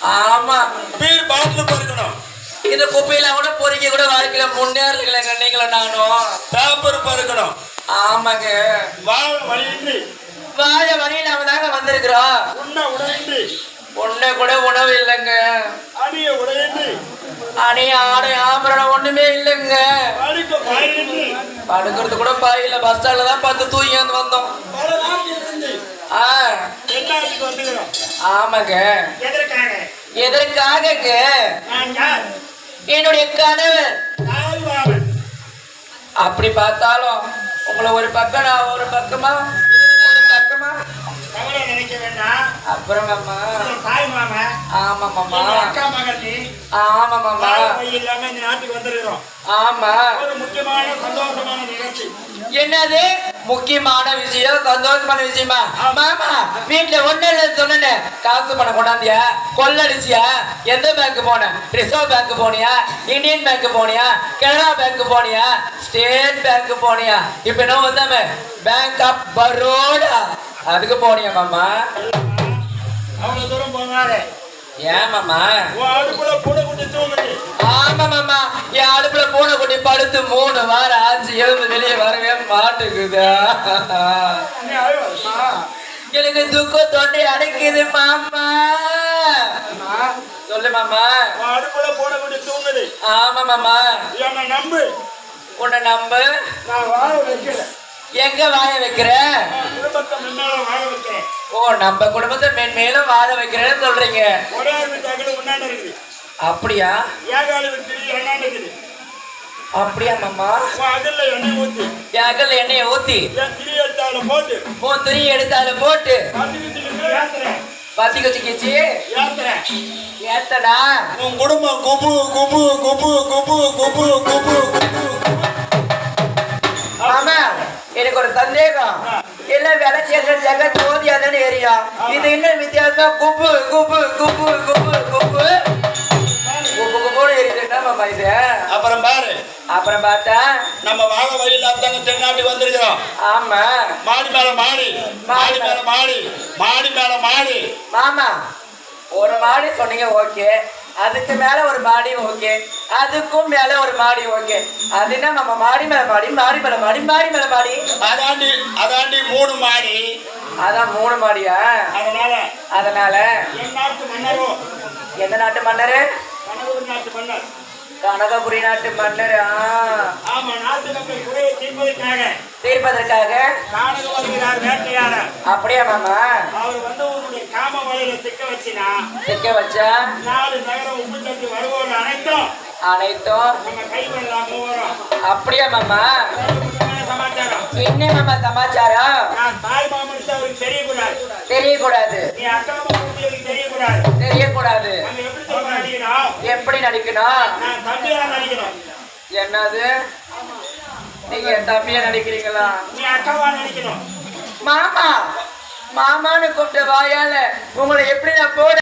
ஆமா. பீர் பழத்துல பொறுக்கணும். இந்த குப்பையில கூட பொறுக்கி கூட வாழ்க்கையில முன்னேறலைங்க நீங்களும் நானும். பேப்பர் பறக்கணும். ஆமாங்க. வாழ வழியின்றி. வாழ வழியில அவன் தாங்க வந்திருக்கிறோம் உண்ண உடையின்றி ஒண்ணு கூட உணவு இல்லைங்க. அணிய உடையின்றி அணி ஆடை ஆபரணம் ஒண்ணுமே இல்லைங்க. படுக்கிறது கூட பாயில பஸ் ஸ்டாண்ட்ல தான் பார்த்து தூங்கி வந்து வந்தோம். ஆமாங்க. எதற்காக என்னுடைய கணவர். தாய்மாமன் அப்படி பார்த்தாலும் உங்களை ஒரு பக்கம் நான் ஒரு பக்கமா ஒரு பக்கமா கவலை நினைக்க வேண்டாம் அப்புறம் மாமா. உன் தாய் மாமா. ஆமா மாமா. அக்கா மகன் நீ ஆமா மாமா. இல்லாம இந்த நாட்டுக்கு வந்திருக்கிறோம். ஆமா. ஒரு முக்கியமான சந்தோஷமான நிகழ்ச்சி. என்னது? முக்கியமான விஷயம் சந்தோஷமான விஷயமா? மாமா வீட்டுல ஒண்ணு இல்ல சொன்னேன். காசு பணம் கொண்டாந்தியா? கொள்ளடிச்சியா? எந்த பேங்க் போன? ரிசர்வ் பேங்க் போனியா? இந்தியன் பேங்க் போனியா? கனரா பேங்க் போனியா? ஸ்டேட் பேங்க் போனியா? இப்ப என்ன வந்தாம? பேங்க் ஆஃப் பரோடா அதுக்கு போனியா மாமா? அவ்வளவு தூரம் போனாரு. ஏன் மாமா? அடுப்புல குட்டி தூங்குது. ஆமா மாமா. என் அடுப்புல பூனை குட்டி படுத்து மூணு வாரம் ஆச்சு எழுந்து வெளியே வரவே மாட்டுக்குதா எனக்கு துக்கம் தொண்டை அடைக்குது மாமா. சொல்லு மாமா. அடுப்புல குட்டி தூங்குது. ஆமா மாமா. என்னை நம்பு? உன்னை நம்ப. நான் வாழ வைக்கிறேன் எங்க வாழ வைக்கிற? ஓ நம்ம குடும்பத்தை மென்மேலும் வாழ வைக்கிறேன்னு சொல்றீங்க. அப்படியா? அப்படியா மாமா? உன் அகல்ல எண்ணெய் ஊத்தி. உன் துணி எடுத்து அதுல போட்டு பத்தி குச்சிக்கிச்சு ஏத்துறேன். ஏத்தடா. உன் குடும்பம் குபு குபு குபு குபு குபு குபு ஒரு சந்தேகம் எல்லாம் வேலை செய்யற ஜெக ஜோதியாதான ஏரியா இது என்ன வித்தியாசமா குப்பு குப்பு குப்பு குப்பு குப்பு. குப்பு குப்புன்னு எரியுது என்ன மாமா இது? அப்புறம் பாரு. அப்புறம் பார்த்தா? நம்ம வாழ வழியில் தாங்க தென்னாட்டுக்கு வந்திருக்கிறோம். ஆமா. மாடி மேல மாடி. மாடி மேல. மாடி. மாடி மேல மாடி. மாமா. ஒரு மாடி சொன்னீங்க ஓகே. அதுக்கு மேல ஒரு மாடி ஓகே. அதுக்கும் மேல ஒரு மாடி ஓகே. அது என்ன நம்ம மாடி மேல மாடி மாடி மேல மாடி மாடி மேல மாடி? அதாண்டி அதாண்டி மூணு மாடி. அதான் மூணு மாடியா? அதனால அதனால? எந்த நாட்டு மன்னரு? நாட்டு மன்னர். கனகபுரி நாட்டு மன்னர்? தீர்ப்பதற்காக. அப்படியா மாமா? அவர் சிக்க வச்சினா. சிக்க வச்சா நாலு நகரம் உப்பு தட்டு வருவோர் அனைத்தும். அனைத்தும். நம்ம கை வரலாம் மூவரும் அப்படியா மாமா? சமாச்சாரம். என்ன மாமா சமாச்சாரம்? நான் தாய் அவருக்கு தெரியக்கூடாது. தெரியக்கூடாது. நீ அக்கா தெரியக்கூடாது. தெரியக்கூடாது. நம்ம எப்படி நடிக்கணும் எப்படி நடிக்கணும்? நான் தம்பியா நடிக்கணும். என்னது? நீங்க தம்பியா நடிக்கிறீங்களா? நீ அக்காவா நடிக்கணும். மாமா மாமான்னு கூப்பிட்ட வாயால உங்களை எப்படி நான் போட